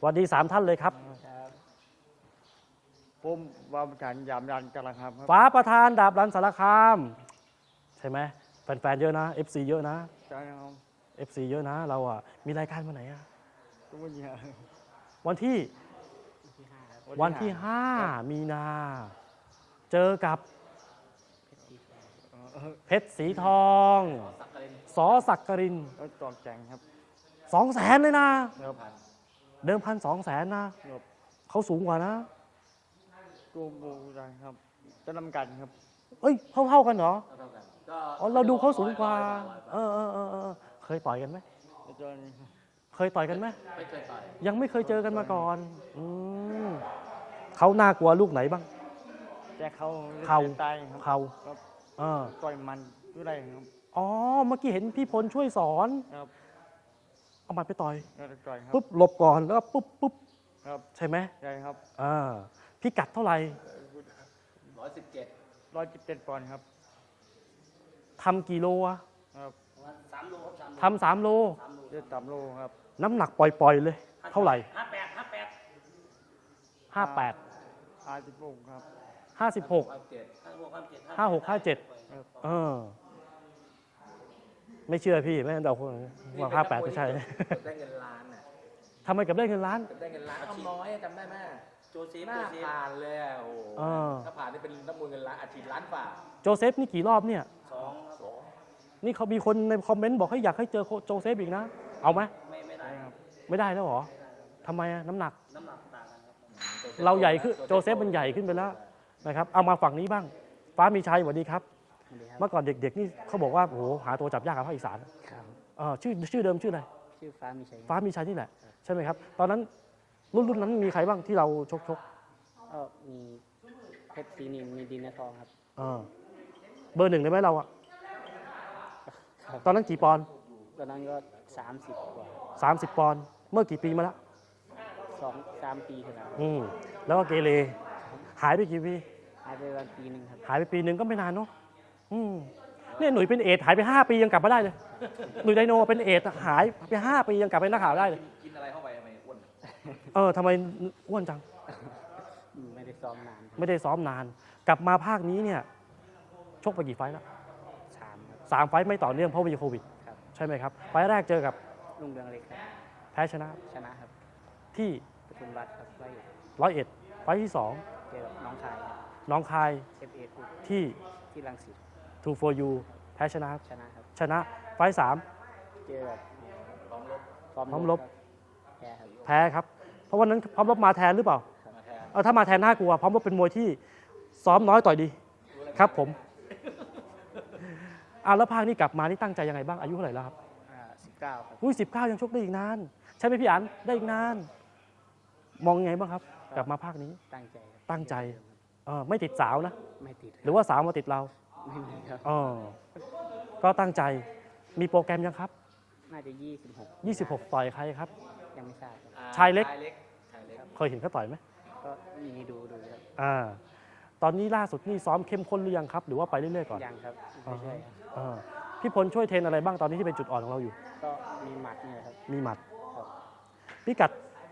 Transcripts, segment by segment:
สวัสดีสามท่านเลยครับครับ ผมวามฉันยามยันกำลังครับครับฟ้าประธานดาบรันสารคาม ใช่ไหมแฟนๆเยอะนะ FC เยอะนะ ใช่ครับ FC เยอะนะ เราอะมีรายการวันไหนอะทุกวันนี้วันที่วันที่5มีนา เจอกับเพชรสีทองสอสักกรินแล้วตอนแจงครับสองแสนเลยนะครับ เดิมพันสองแสนนะ ครับเขาสูงกว่านะ ตัวโบราณครับจะนำกันครับ เอ้ยเท่าเท่าๆกันเหรอก็อ๋อ เราดูเขาสูงกว่า เออเออเออเออเคยต่อยกันไหมแล้วจนเคยต่อยกันไหม ไม่เคยต่อยยังไม่เคยเจอกันมาก่อน อืมเขาน่ากลัวลูกไหนบ้างแจ็คเขาเข่า ตายครับเขาครับเออต่อยมันด้วยไรครับ อ๋อ เมื่อกี้เห็นพี่พลช่วยสอน ครับ เอาหมัดไปต่อยแล้วต่อยครับปุ๊บหลบก่อนแล้วก็ปุ๊บปุ๊บครับใช่ไหมใช่ครับอ่าพี่กัดเท่าไหร่ร้อยสิบเจ็ดร้อยจิบเจ็ดปอนด์ครับทำกี่โลอะครับสามโลครับสามโลทำสามโลสามโล เจ็ดสามโลครับน้ำหนักปล่อยๆเลย เท่าไหร่ห้าแปดห้าแปดห้าแปดอาจิบุกครับห้าสิบหกห้าเจ็ดห้าหกห้าเจ็ดห้าหกห้าเจ็ด ครับ เออ ไม่เชื่อพี่ไม่เดาคนว่าห้าแปดไม่ใช่ ได้เงินล้านน่ะทำไมกับได้เงินล้าน ได้เงินล้านทำน้อยจำได้ไหมโจเซฟหน้าผ่านเลยอะโอ้โหเออถ้าผ่านนี่เป็นนักมวยเงินล้านอาทิตย์ล้านฝ่าโจเซฟนี่กี่รอบเนี่ย สองสองนี่เขามีคนในคอมเมนต์บอกให้อยากให้เจอโจเซฟอีกนะ เอาไหมไม่ไม่ได้ใช่ครับไม่ได้แล้วเหรอทำไมอะน้ำหนัก น้ำหนักต่างกันครับเราใหญ่ขึ้นโจเซฟมันใหญ่ขึ้นไปแล้วนะครับ เอามาฝั่งนี้บ้าง ฟ้ามีชัยสวัสดีครับ เมื่อก่อนเด็กๆนี่เขาบอกว่าโอ้โหหาตัวจับยากกับภาคอีสานครับเออชื่อชื่อเดิมชื่ออะไรชื่อฟ้ามีชัยฟ้ามีชัยนี่แหละใช่ไหมครับตอนนั้นรุ่นรุ่นนั้นมีใครบ้างที่เราชกชกก็มีเพชรศรีนินมีดินเนอทองครับเออเบอร์หนึ่งได้ไหมเราอะครับตอนนั้นกี่ปอนด์ตอนนั้นก็สามสิบกว่าสามสิบปอนด์เมื่อกี่ปีมาแล้วสองสามปีเท่านั้นอืมแล้วก็เกเรหายไปกี่ปีหายไปวันปีหนึ่งครับ หายไปปีหนึ่งก็ไม่นานเนาะ อืมเนี่ยหนุ่ยเป็นเอดส์หายไปห้าปียังกลับมาได้เลย หนุ่ยไดโนเป็นเอดส์หายไปห้าปียังกลับไปนักข่าวได้เลย กินอะไรเข้าไปทำไมอ้วนเออทำไมอ้วนจังอืมไม่ได้ซ้อมนานครับไม่ได้ซ้อมนาน กลับมาภาคนี้เนี่ย ชกไปกี่ไฟต์แล้วสามครับ สามไฟต์ไม่ต่อเนื่องเพราะมีโควิด ครับ ใช่ไหมครับ ไฟต์แรกเจอกับลุงเรืองเล็กครับแพ้ชนะชนะครับที่ปทุมรัฐครับไว้ร้อยเอ็ดไฟต์ที่สองเจอกับน้องชายครับน้องคายเอฟเอทูที่ที่รังสิต 2 for you แพ้ชนะชนะครับชนะไฟต์สาม เจอกับพร้อมลบพร้อมพร้อมรบคแพ้ครับแพ้ครับ เพราะวันนั้นพร้อมรบมาแทนหรือเปล่ามาแทนเออถ้ามาแทนน่ากลัว พร้อมรบเป็นมวยที่ซ้อมน้อยต่อยดี ครับผมอ่าแล้วภาคนี้กลับมานี่ตั้งใจยังไงบ้างอายุเท่าไหร่แล้วครับสิบเก้าครับอุ้ยสิบเก้ายังชกได้อีกนาน ใช่ไหมพี่อันได้อีกนาน มองยังไงบ้างครับ กลับมาภาคนี้ ตั้งใจครับตั้งใจ เออไม่ติดสาวนะ ไม่ติดหรือว่าสาวมาติดเรา ไม่มีครับเออก็ตั้งใจมีโปรแกรมยังครับ น่าจะยี่สิบหก26 ต่อยใครครับ ยังไม่ทราบครับอ่ชายเล็กชายเล็ก ชายเล็กเคยเห็นเขาต่อยไหมก็มีดูดูครับ อ่าตอนนี้ล่าสุดนี่ซ้อมเข้มข้นหรือยังครับ หรือว่าไปเรื่อยๆก่อนยังครับไม่ใช่ครับอ่าพี่พลช่วยเทรนอะไรบ้างตอนนี้ที่เป็นจุดอ่อนของเราอยู่ ก็มีหมัดเนี่ยครับมีหมัดครับพิกัด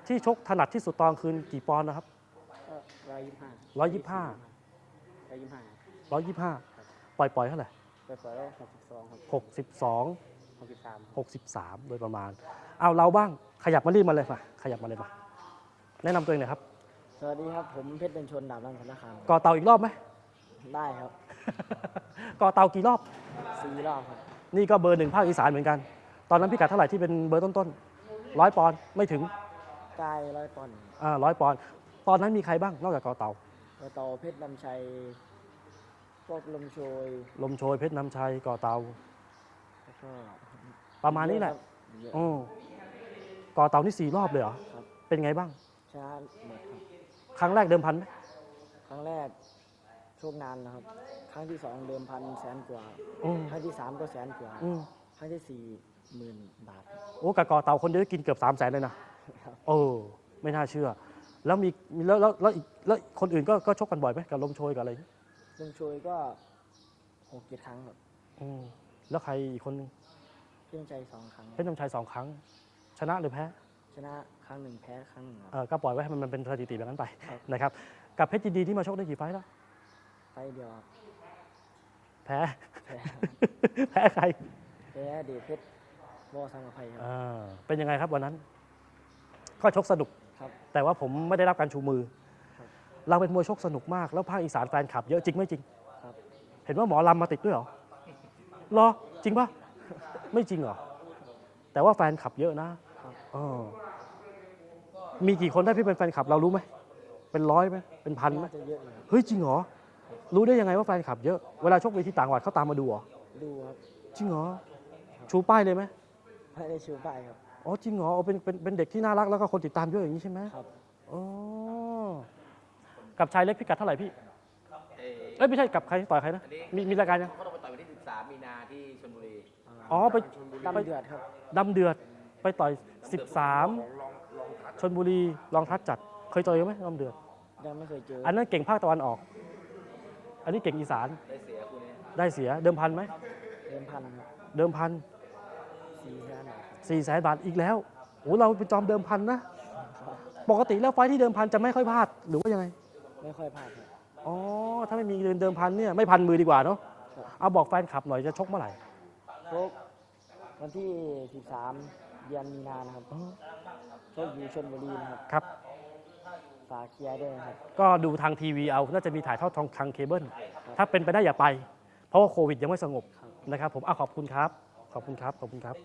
ที่ชกถนัดที่สุดตอนคืนกี่ปอนด์นะครับ ก็ร้อยยี่ห้าร้อยยี่สิบห้าร้อยยี่ห้าร้อยยี่ห้า ปล่อยปล่อยๆเท่าไหร่ไปเปิดได้หกสิบสองหกสิบสองหกสิบสามหกสิบสามโดยประมาณ เอาเราบ้างขยับมารีบมาเลยมาขยับมาเลยมาแนะนำตัวเองหน่อยครับ สวัสดีครับผมเพชรเป็นชนดาบรังสารคามก่อเตาอีกรอบไหม ได้ครับก่อเตากี่รอบ สี่รอบครับนี่ก็เบอร์หนึ่งภาคอีสานเหมือนกัน ตอนนั้นพิกัดเท่าไหร่ที่เป็นเบอร์ต้นๆร้อยปอนด์ไม่ถึงใกล้ร้อยปอนด์อ่าร้อยปอนด์ตอนนั้นมีใครบ้างนอกจากก่อเตา แล้วต่อเพชรลำชัยพว กลมโชยลมโชยเพชรน้ำชัยก่อเตา แล้วก็ประมาณนี้แหละเยอะอือก่อเตานี่สี่รอบเลยเหรอ ครับเป็นไงบ้าง ชนะหมดครับ ครั้งแรกเดิมพันไหมครั้งแรกโชคนานนะครับ ครั้งที่สองเดิมพันแสนกว่า อืมครั้งที่สามก็แสนกว่า อืมครั้งที่สี่หมื่นบาท โอ้กับก่อเตาคนเดียวกินเกือบสามแสนเลยนะครับโอ้ไม่น่าเชื่อ แล้วมีมีแล้วแล้วแล้วอีกแล้วคนอื่นก็ก็ชกกันบ่อยไหมกับลมโชยกับอะไร ลมโชยก็หกเจ็ดครั้งครับอืมแล้วใครอีกคนนึงเพื่อนใจสองครั้งเพชรน้ำชัยสองครั้ง ชนะหรือแพ้ชชนะครั้งหนึ่งแพ้ครั้งหนึ่งครับ เออก็ปล่อยไว้ให้มันเป็นสถิติแบบนั้นไปครับ นะครับ กับเพชรยินดีที่มาชกได้กี่ไฟต์แล้ว ไฟล์เดียวครับแพ้ แพ้แพ้ใครแพ้เดชเพชรวอสังกภัยครับ อ่าเป็นยังไงครับวันนั้น ก็ชกสนุก ครับ แต่ว่าผมไม่ได้รับการชูมือครับ เราเป็นมวยชกสนุกมากแล้วภาคอีสานแฟนคลับเยอะจริงไม่จริงครับเห็นว่าหมอลำมาติดด้วยเหรอรอจริงปะไม่จริงเหรอ แต่ว่าแฟนคลับเยอะนะครับเออมีกี่คนได้ที่เป็นแฟนคลับเรารู้ไหม เป็นร้อยไหมเป็นพันไหมน่าจะเยอะอยู่ครับเฮ้ยจริงเหรอ รู้ได้ยังไงว่าแฟนคลับเยอะ เวลาชกเวทีต่างจังหวัดเขาตามมาดูเหรอ ดูครับ จริงเหรอ ชูป้ายเลยไหมไม่ได้ชูป้ายครับ อ๋อจริงเหรออ๋อเป็นเป็นเป็นเด็กที่น่ารักแล้วก็คนติดตามเยอะอย่างนี้ใช่ไหมครับ อ๋อ กับชายเล็กพิกัดเท่าไหร่พี่เอ้ยเอ้ยไม่ใช่กับใครต่อยใครนะ อันนี้ มีมีรายการยัง เขาต้องไปต่อยวันที่ 13 มีนาที่ชลบุรีอ๋อไปดำเดือดครับ ดำเดือดไปต่อย 13ชนบุรีลองทัดจัด เคยเจอไหมดำเดือด ยังไม่เคยเจออันนั้นเก่งภาคตะวันออก อันนี้เก่งอีสานได้เสียคู่นี้ได้เสียเดิมพันไหมเดิมพันครับเดิมพันสี่แสนบาทครับสี่แสนบาทอีกแล้วโอ้เราเป็นจอมเดิมพันนะปกติแล้วไฟท์ที่เดิมพันจะไม่ค่อยพลาดหรือว่ายังไง ไม่ค่อยพลาดครับอ๋อ ถ้าไม่มีเดินเดิมพันเนี่ยไม่พันมือดีกว่าเนาะครับเอาบอกแฟนคลับหน่อยจะชกเมื่อไหร่ชกวันที่ 13 เดือนมีนานะครับอ๋อชกอยู่ชลบุรีนะครับครับฝากเคลียร์ด้วยนะครับ ก็ดูทางทีวีเอา น่าจะมีถ่ายทอดทางทางเคเบิลถ้าเป็นไปได้อย่าไป เพราะว่าโควิดยังไม่สงบนะครับผมเอาขอบคุณครับ ขอบคุณครับ ขอบคุณครับ